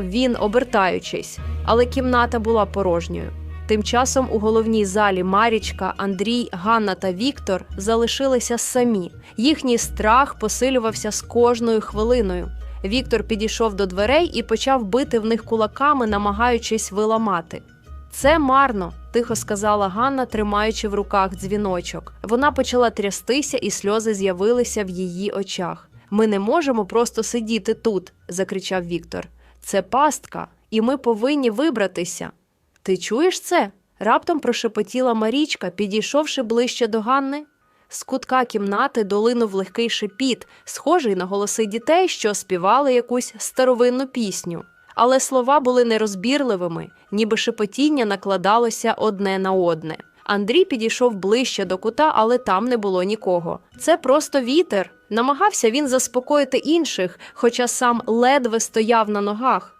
він, обертаючись, але кімната була порожньою. Тим часом у головній залі Марічка, Андрій, Ганна та Віктор залишилися самі. Їхній страх посилювався з кожною хвилиною. Віктор підійшов до дверей і почав бити в них кулаками, намагаючись виламати. Це марно, тихо сказала Ганна, тримаючи в руках дзвіночок. Вона почала трястися, і сльози з'явилися в її очах. Ми не можемо просто сидіти тут, закричав Віктор. Це пастка, і ми повинні вибратися. Ти чуєш це? раптом прошепотіла Марічка, підійшовши ближче до Ганни. З кутка кімнати долинув легкий шепіт, схожий на голоси дітей, що співали якусь старовинну пісню. Але слова були нерозбірливими, ніби шепотіння накладалося одне на одне. Андрій підійшов ближче до кута, але там не було нікого. Це просто вітер. Намагався він заспокоїти інших, хоча сам ледве стояв на ногах.